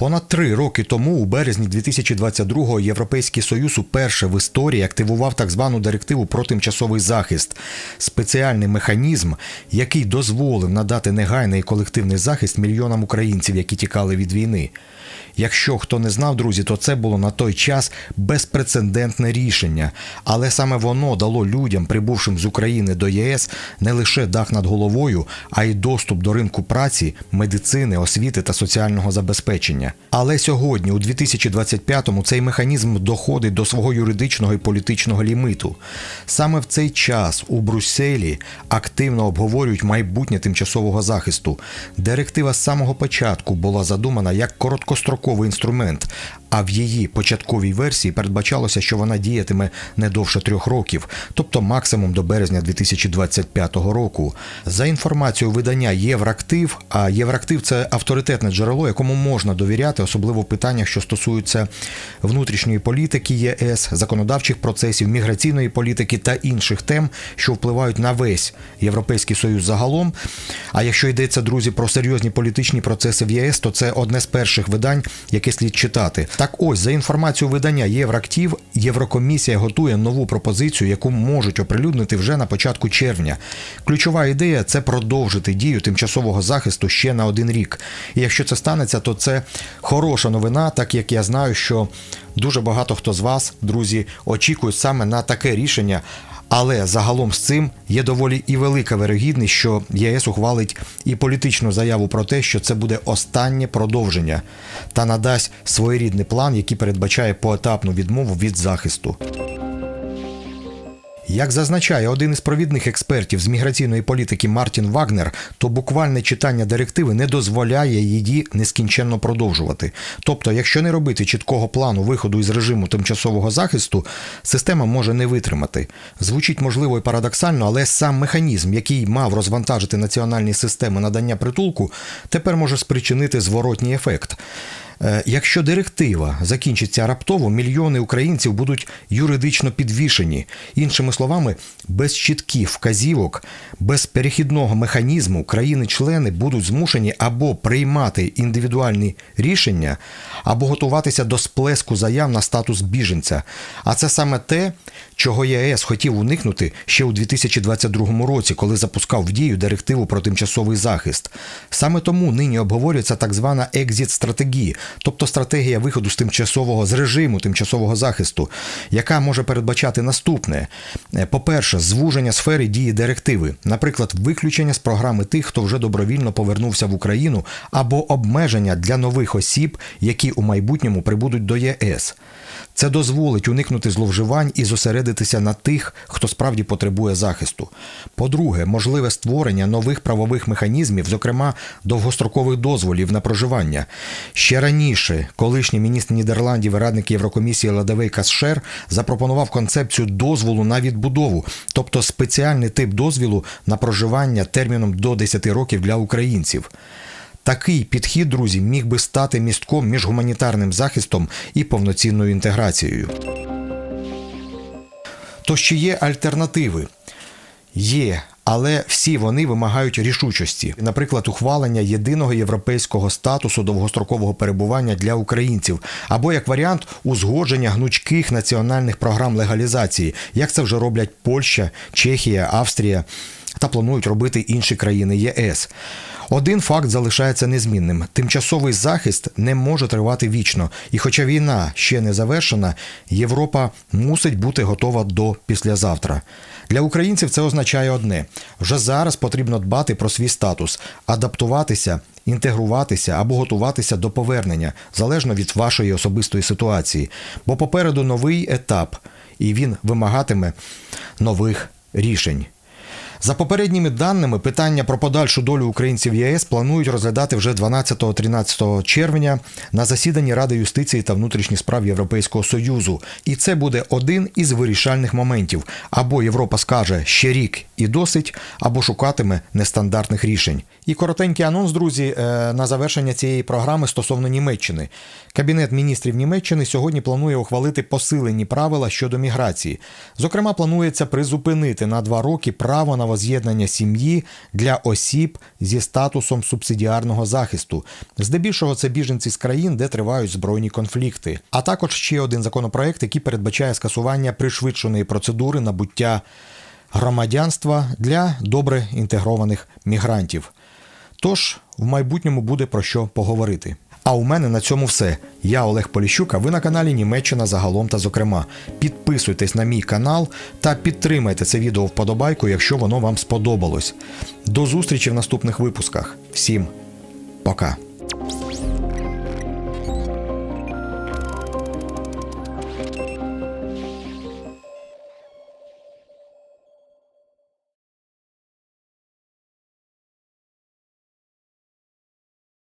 Понад три роки тому, у березні 2022-го, Європейський Союз уперше в історії активував так звану директиву про тимчасовий захист, спеціальний механізм, який дозволив надати негайний колективний захист мільйонам українців, які тікали від війни. Якщо хто не знав, друзі, то це було на той час безпрецедентне рішення, але саме воно дало людям, прибувшим з України до ЄС, не лише дах над головою, а й доступ до ринку праці, медицини, освіти та соціального забезпечення. Але сьогодні, у 2025-му, цей механізм доходить до свого юридичного і політичного лімиту. Саме в цей час у Брюсселі активно обговорюють майбутнє тимчасового захисту. Директива з самого початку була задумана як короткостроковий інструмент, а в її початковій версії передбачалося, що вона діятиме не довше трьох років, тобто максимум до березня 2025 року. За інформацією видання Єврактив, а Єврактив це авторитетне джерело, якому можна довіряти, особливо в питаннях, що стосуються внутрішньої політики ЄС, законодавчих процесів, міграційної політики та інших тем, що впливають на весь європейський союз загалом. А якщо йдеться, друзі, про серйозні політичні процеси в ЄС, то це одне з перших видань, яке слід читати. Так ось, за інформацією видання Євроактів, Єврокомісія готує нову пропозицію, яку можуть оприлюднити вже на початку червня. Ключова ідея це продовжити дію тимчасового захисту ще на один рік. І якщо це станеться, то це хороша новина, так як я знаю, що дуже багато хто з вас, друзі, очікують саме на таке рішення. Але загалом з цим є доволі і велика вирогідність, що ЄС ухвалить і політичну заяву про те, що це буде останнє продовження та надасть своєрідний план, який передбачає поетапну відмову від захисту. Як зазначає один із провідних експертів з міграційної політики Мартін Вагнер, то буквальне читання директиви не дозволяє її нескінченно продовжувати. Тобто, якщо не робити чіткого плану виходу із режиму тимчасового захисту, система може не витримати. Звучить можливо і парадоксально, але сам механізм, який мав розвантажити національні системи надання притулку, тепер може спричинити зворотній ефект. Е, Якщо директива закінчиться раптово, мільйони українців будуть юридично підвішені. Іншими словами, без чітких вказівок, без перехідного механізму країни-члени будуть змушені або приймати індивідуальні рішення, або готуватися до сплеску заяв на статус біженця. А це саме те, чого ЄС хотів уникнути ще у 2022 році, коли запускав в дію директиву про тимчасовий захист. Саме тому нині обговорюється так звана екзіт-стратегія, тобто стратегія виходу з тимчасового з режиму тимчасового захисту, яка може передбачати наступне: Е, по-перше, звуження сфери дії директиви, наприклад, виключення з програми тих, хто вже добровільно повернувся в Україну, або обмеження для нових осіб, які у майбутньому прибудуть до ЄС. Це дозволить уникнути зловживань і зосередитися на тих, хто справді потребує захисту. По-друге, можливе створення нових правових механізмів, зокрема довгострокових дозволів на проживання. Ще раніше колишній міністр Нідерландів і радник Єврокомісії Ладовей Касшер запропонував концепцію дозволу на відбудову, тобто спеціальний тип дозвілу на проживання терміном до 10 років для українців. Такий підхід, друзі, міг би стати містком між гуманітарним захистом і повноцінною інтеграцією. Тож чи є альтернативи? Є, але всі вони вимагають рішучості, наприклад, ухвалення єдиного європейського статусу довгострокового перебування для українців, або як варіант узгодження гнучких національних програм легалізації, як це вже роблять Польща, Чехія, Австрія та планують робити інші країни ЄС. Один факт залишається незмінним: тимчасовий захист не може тривати вічно, і хоча війна ще не завершена, Європа мусить бути готова до післязавтра. Для українців це означає одне: вже зараз потрібно дбати про свій статус, адаптуватися, інтегруватися або готуватися до повернення залежно від вашої особистої ситуації. Бо попереду новий етап, і він вимагатиме нових рішень. За попередніми даними, питання про подальшу долю українців ЄС планують розглядати вже 12-13 червня на засіданні Ради юстиції та внутрішніх справ Європейського союзу. І це буде один із вирішальних моментів: або Європа скаже ще рік і досить, або шукатиме нестандартних рішень. І коротенький анонс, друзі, е, на завершення цієї програми стосовно Німеччини. Кабінет міністрів Німеччини сьогодні планує ухвалити посилені правила щодо міграції. Зокрема, планується призупинити на два роки право на воз'єднання сім'ї для осіб зі статусом субсидіарного захисту. Здебільшого це біженці з країн, де тривають збройні конфлікти. А також ще один законопроект, який передбачає скасування пришвидшеної процедури набуття громадянства для добре інтегрованих мігрантів. Тож в майбутньому буде про що поговорити. А у мене на цьому все. Я Олег Поліщук, а ви на каналі Німеччина загалом та зокрема. Підписуйтесь на мій канал та підтримайте це відео вподобайку, якщо воно вам сподобалось. До зустрічі в наступних випусках. Всім пока!